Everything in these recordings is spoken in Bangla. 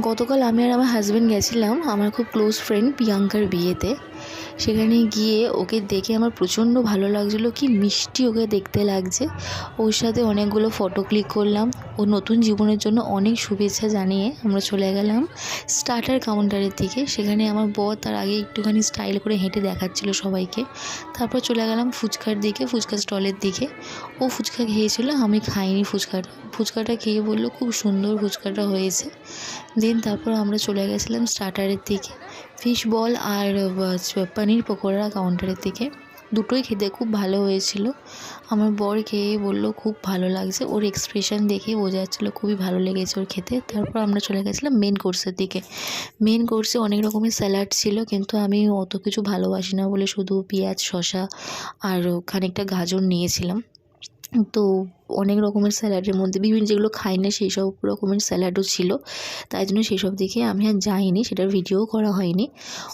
গতকাল আমি আর আমার হাজব্যান্ড গেছিলাম আমার খুব ক্লোজ ফ্রেন্ড প্রিয়াঙ্কার বিয়েতে। সেখানে গিয়ে ওকে দেখে আমার প্রচণ্ড ভালো লাগছিল, কি মিষ্টি ওকে দেখতে লাগছে। ওর সাথে অনেকগুলো ফটো ক্লিক করলাম। ও নতুন জীবনের জন্য অনেক শুভেচ্ছা জানিয়ে আমরা চলে গেলাম স্টার্টার কাউন্টারের দিকে। সেখানে আমার বর তার আগে একটুখানি স্টাইল করে হেঁটে দেখাচ্ছিলো সবাইকে। তারপর চলে গেলাম ফুচকার দিকে ফুচকা স্টলের দিকে। ও ফুচকা খেয়েছিল, আমি খাইনি ফুচকাটা ফুচকাটা খেয়ে বলল, খুব সুন্দর ফুচকাটা হয়েছে। দেন তারপর আমরা চলে গেছিলাম স্টার্টারের দিকে। ফিশ বল আর পনির পকোড়া কাউন্টারের দিকে। দুটোই খেতে খুব ভালো হয়েছিল। আমার বর খেয়ে বলল, খুব ভালো লাগছে। ওর এক্সপ্রেশন দেখে বোঝা যাচ্ছিল, খুবই ভালো লেগেছে ওর খেতে। তারপর আমরা চলে গেছিলাম মেন কোর্সের দিকে। মেন কোর্সে অনেক রকমের স্যালাড ছিল, কিন্তু আমি অত কিছু ভালোবাসি না বলে শুধু পেঁয়াজ, শসা আর, খানিকটা গাজর নিয়েছিলাম। তো অনেক রকমের স্যালাডের মধ্যে, বিভিন্ন যেগুলো খাই না সেই সব রকমের স্যালাডও ছিল। তাই জন্য সেই সব দিকে আমি আর যাইনি, সেটার ভিডিও করা হয়নি।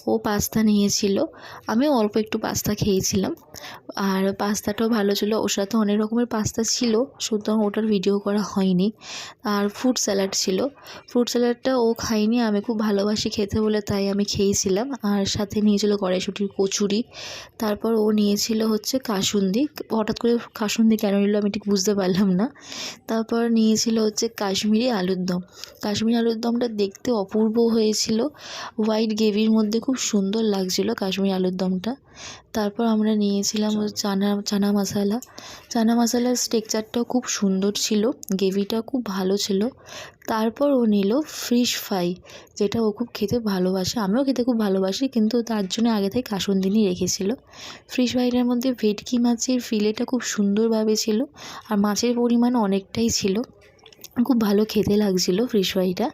ও পাস্তা নিয়েছিল আমিও অল্প একটু পাস্তা খেয়েছিলাম। আর পাস্তাটাও ভালো ছিল, ওর সাথে অনেক রকমের পাস্তা ছিল, সুতরাং ওটার ভিডিও করা হয়নি। আর ফ্রুট স্যালাড ছিল, ফ্রুট স্যালাডটা ও খাইনি আমি খুব ভালোবাসি খেতে বলে তাই আমি খেয়েছিলাম। আর সাথে নিয়েছিল কড়াইশুটির কচুরি, তারপর ও নিয়েছিল হচ্ছে কাসুন্দি। হঠাৎ করে কাসুন্দি কেন নিল আমি ঠিক বুঝতে পারলাম না। তারপর নিয়েছিল হচ্ছে কাশ্মীরি আলুর দম। কাশ্মীরি আলুর দমটা দেখতে অপূর্ব হয়েছিল। হোয়াইট গ্রেভির মধ্যে খুব সুন্দর লাগছিল কাশ্মীরি আলুর দমটা। তারপর আমরা নিয়েছিলাম হচ্ছে চানা চানা মশালা। চানা মশালার স্টেকচারটাও খুব সুন্দর ছিল। গ্রেভিটা খুব ভালো ছিল। তারপর ও নিল ফিশ ফ্রাই যেটা ও খুব খেতে ভালোবাসে। আমিও খেতে খুব ভালোবাসি কিন্তু তার জন্য আগে থেকে কাসুন্দিনি রেখেছিল। ফিশ ফ্রাইটার মধ্যে ভেটকি মাছের ফিলেটা খুব সুন্দরভাবে ছিল। আর মাছের পরিমাণ অনেকটাই ছিল। খুব ভালো খেতে লাগছিল ফিশ ফ্রাইটা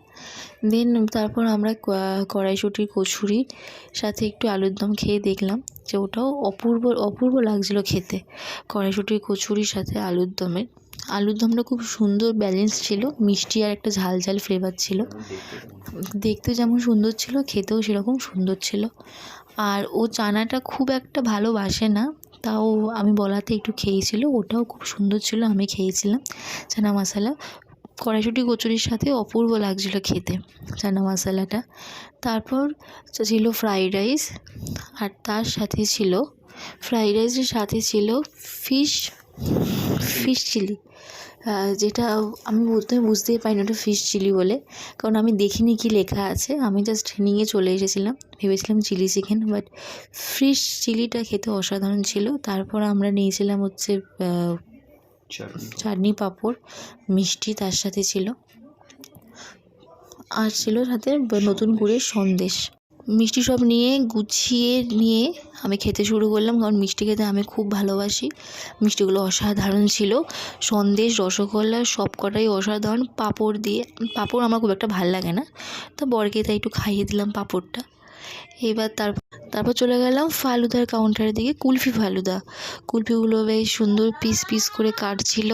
দেন তারপর আমরা কড়াইশুঁটির কচুরি সাথে একটু আলুর দম খেয়ে দেখলাম যে ওটাও অপূর্ব অপূর্ব লাগছিল খেতে। কড়াইশুঁটির কচুরির সাথে আলুর দমের। আলুর দমটা খুব সুন্দর ব্যালেন্স ছিল, মিষ্টি আর একটা ঝাল ঝাল ফ্লেভার ছিল। দেখতে যেমন সুন্দর ছিল, খেতেও সেরকম সুন্দর ছিল। আর ও চানাটা খুব একটা ভালোবাসে না। তাও আমি বলাতে একটু খেয়েছিল, ওটাও খুব সুন্দর ছিল, আমি খেয়েছিলাম। চানা মশলা, কড়াইশুটি, কচুরির সাথে অপূর্ব লাগছিল খেতে চানা মশলাটা। তারপর ছিল ফ্রাইড রাইস আর তার সাথে ছিল ফ্রাইড রাইসের সাথে ছিল ফিশ ফিশ চিলি যেটা আমি প্রথমে বুঝতেই পারিনি ওটা ফিশ চিলি বলে। কারণ আমি দেখিনি কি লেখা আছে। আমি জাস্ট নিয়ে চলে এসেছিলাম। ভেবেছিলাম চিলি চিকেন বাট ফিশ চিলিটা খেতে অসাধারণ ছিল। তারপর আমরা নিয়েছিলাম হচ্ছে চাটনি পাঁপড়। মিষ্টি তার সাথে ছিল। আর ছিল সাথে নতুন গুড়ের সন্দেশ। মিষ্টি সব নিয়ে গুছিয়ে নিয়ে আমি খেতে শুরু করলাম, কারণ মিষ্টি খেতে আমি খুব ভালোবাসি। মিষ্টিগুলো অসাধারণ ছিল। সন্দেশ, রসগোল্লা সব কটাই অসাধারণ। পাঁপড় দিয়ে, পাঁপড় আমার খুব একটা ভালো লাগে না, তো বরকে তাই একটু খাইয়ে দিলাম পাঁপড়টা। এবার তার, তারপর চলে গেলাম ফালুদার কাউন্টারের দিকে, কুলফি ফালুদা। কুলফিগুলো বেশ সুন্দর পিস পিস করে কাটছিল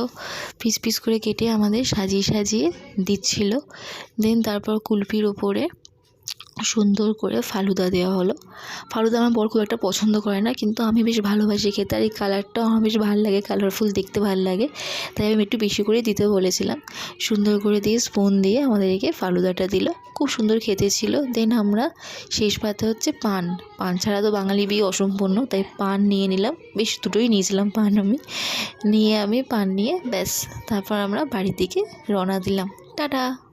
পিস পিস করে কেটে আমাদের সাজিয়ে সাজিয়ে দিচ্ছিল। দেন তারপর কুলফির ওপরে সুন্দর করে ফালুদা দেওয়া হলো। ফালুদা আমার বর খুব একটা পছন্দ করে না, কিন্তু আমি বেশ ভালোবাসি খেতে আর এই কালারটাও আমার বেশ ভালো লাগে, কালারফুল দেখতে ভালো লাগে। তাই আমি একটু বেশি করে দিতে বলেছিলাম। সুন্দর করে দিয়ে স্পুন দিয়ে আমাদেরকে ফালুদাটা দিল। খুব সুন্দর খেতে ছিল। দেন আমরা শেষ পাতে হচ্ছে পান। পান ছাড়া তো বাঙালি বিয়ে অসম্পূর্ণ, তাই পান নিয়ে নিলাম। বেশ দুটোই নিয়েছিলাম পান আমি। নিয়ে আমি পান নিয়ে ব্যাস, তারপর আমরা বাড়ির দিকে রওনা দিলাম। টাটা!